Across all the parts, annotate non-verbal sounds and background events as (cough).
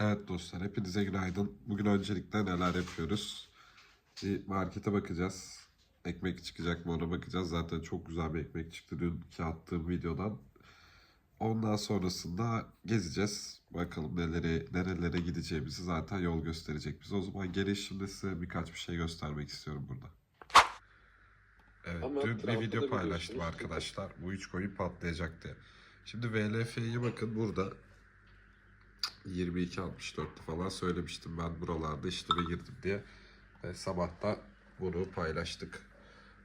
Evet dostlar hepinize günaydın. Bugün öncelikle neler yapıyoruz? Bir markete bakacağız. Ekmek çıkacak mı ona bakacağız. Zaten çok güzel bir ekmek çıktı dünkü attığım videodan. Ondan sonrasında gezeceğiz. Bakalım nelere, nerelere gideceğimizi zaten yol gösterecek bize. O zaman gelin şimdi size birkaç bir şey göstermek istiyorum burada. Evet, Ama dün bir video paylaştım arkadaşlar. Bu üç coin patlayacak diye. Şimdi VLF'yi bakın burada 22.64'tü falan söylemiştim ben buralarda işleme girdim diye. Ve sabahta bunu paylaştık.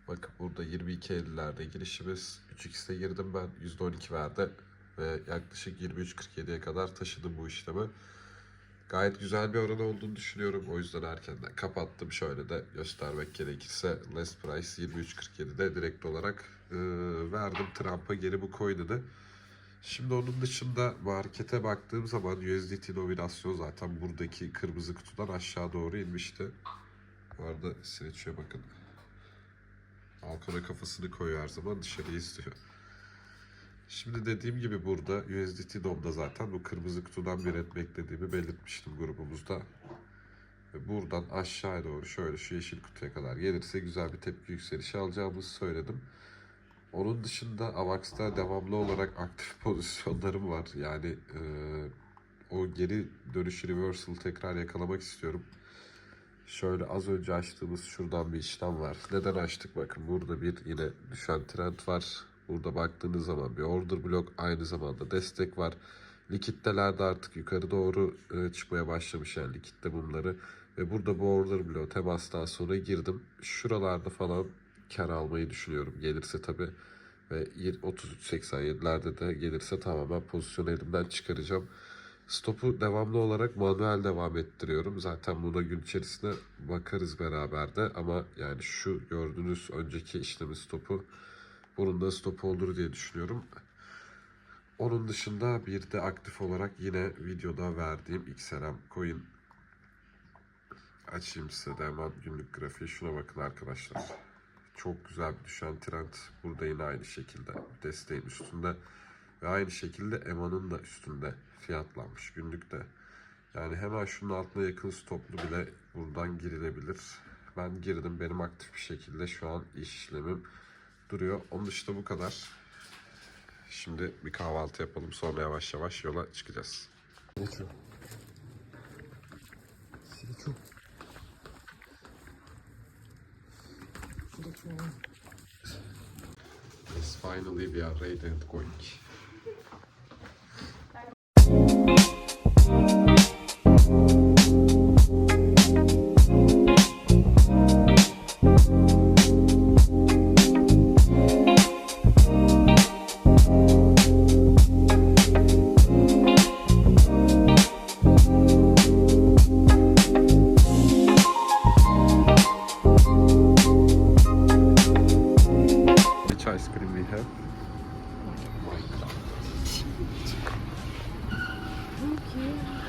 Bakın burada 22.50'lerde girişimiz. 3x'e girdim ben. %12 verdi. Ve yaklaşık 23.47'ye kadar taşıdım bu işlemi. Gayet güzel bir oran olduğunu düşünüyorum. O yüzden erkenden kapattım. Şöyle de göstermek gerekirse less price 23.47'de direkt olarak e, verdim. Trump'a geri bu coin'ini. Şimdi onun dışında markete baktığım zaman USDT nominasyon zaten buradaki kırmızı kutudan aşağı doğru inmişti. Bu arada Sineç'e bakın. Balkona kafasını koyuyor her zaman dışarıyı istiyor. Şimdi dediğim gibi burada USDT domda zaten bu kırmızı kutudan bir et beklediğimi belirtmiştim grubumuzda. Ve buradan aşağıya doğru şöyle şu yeşil kutuya kadar gelirse güzel bir tepki yükselişi alacağımızı söyledim. Onun dışında Avax'ta devamlı olarak aktif (laughs) pozisyonlarım var. Yani e, o geri dönüş reversal tekrar yakalamak istiyorum. Şöyle az önce açtığımız şuradan bir işlem var. Neden açtık? Bakın burada bir yine düşen trend var. Burada baktığınız zaman bir order blok aynı zamanda destek var. Likittelerde artık yukarı doğru çıkmaya başlamış yani likitte mumları. Ve burada bu order bloğu temastan sonra girdim. Şuralarda falan kar almayı düşünüyorum. Gelirse tabi ve 33.87'lerde de gelirse tamamen pozisyonu elimden çıkaracağım. Stopu devamlı olarak manuel devam ettiriyorum. Zaten buna gün içerisinde bakarız beraber de ama yani şu gördüğünüz önceki işlemin stopu bunun da stopu olur diye düşünüyorum. Onun dışında bir de aktif olarak yine videoda verdiğim XLM coin açayım size de hemen günlük grafiği. Şuna bakın arkadaşlar. Çok güzel bir düşen trend. Burada yine aynı şekilde desteğin üstünde. Ve aynı şekilde EMA'nın da üstünde fiyatlanmış günlükte. Yani hemen şunun altına yakın stoplu bile buradan girilebilir. Ben girdim. Benim aktif bir şekilde şu an işlemim duruyor. Onun dışında bu kadar. Şimdi bir kahvaltı yapalım. Sonra yavaş yavaş yola çıkacağız. Silicu. Silicu. Yes, finally we are ready and going.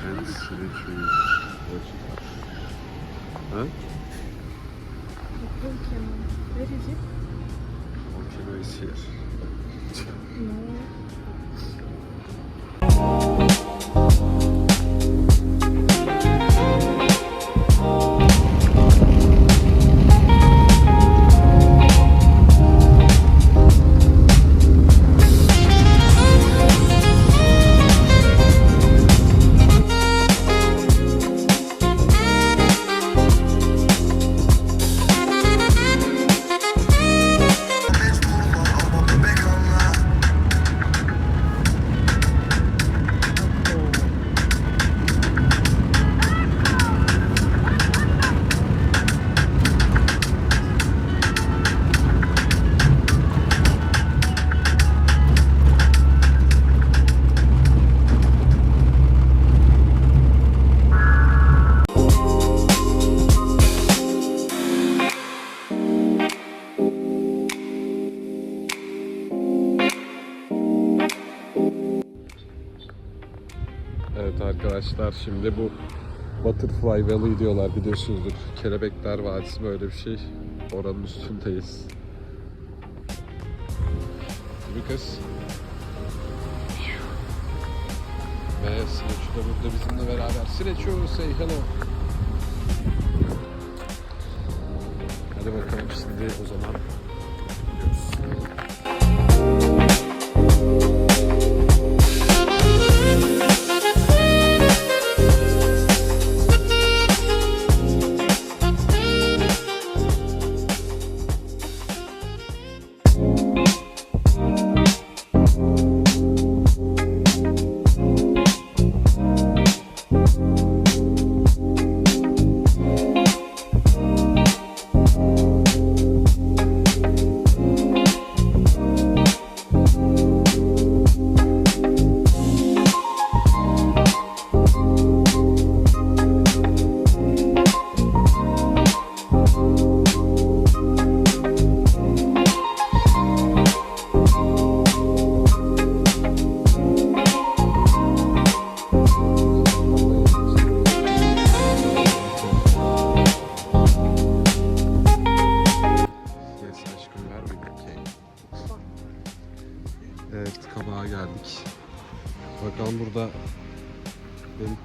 Where is it? Volcano is here. No. Arkadaşlar şimdi bu Butterfly Valley diyorlar biliyorsunuzdur. Kelebekler Vadisi böyle bir şey. Oranın üstündeyiz. Mi kız? Ve Sineçu da burada bizimle beraber. Sineçu say hello. Hadi bakalım şimdi o zaman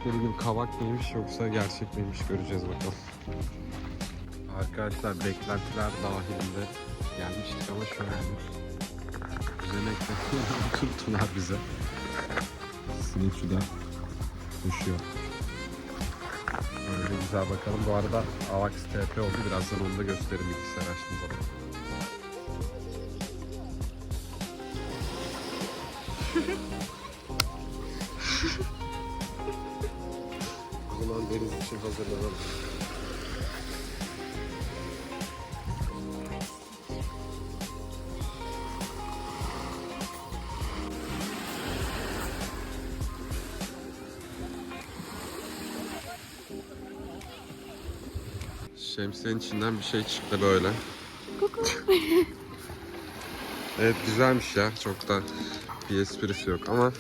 dedikleri gibi kabak mıymış yoksa gerçek miymiş göreceğiz bakalım. Arkadaşlar beklentiler dahilinde gelmiştik ama an düzenek (laughs) tuttular bize. Sinekçi de koşuyor. Böyle güzel bakalım. Bu arada Avax TP oldu. Birazdan onu da gösteririm bilgisayar açtığım zaman. o (laughs) hazırlanalım. Şemsiyenin içinden bir şey çıktı böyle. (laughs) evet güzelmiş ya. Çok da bir esprisi yok ama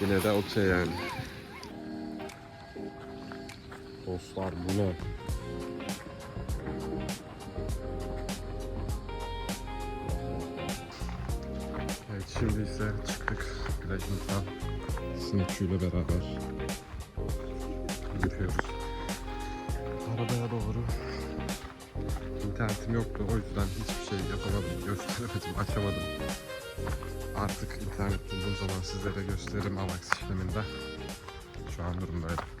yine de okey yani. Dostlar bu? Evet şimdi ise çıktık plajımızdan. Sinekçiyle beraber yürüyoruz. Arabaya doğru. İnternetim yoktu o yüzden hiçbir şey yapamadım, gösteremedim, açamadım. Artık internet bulduğum zaman sizlere gösteririm AVAX işleminde. Şu an durum böyle.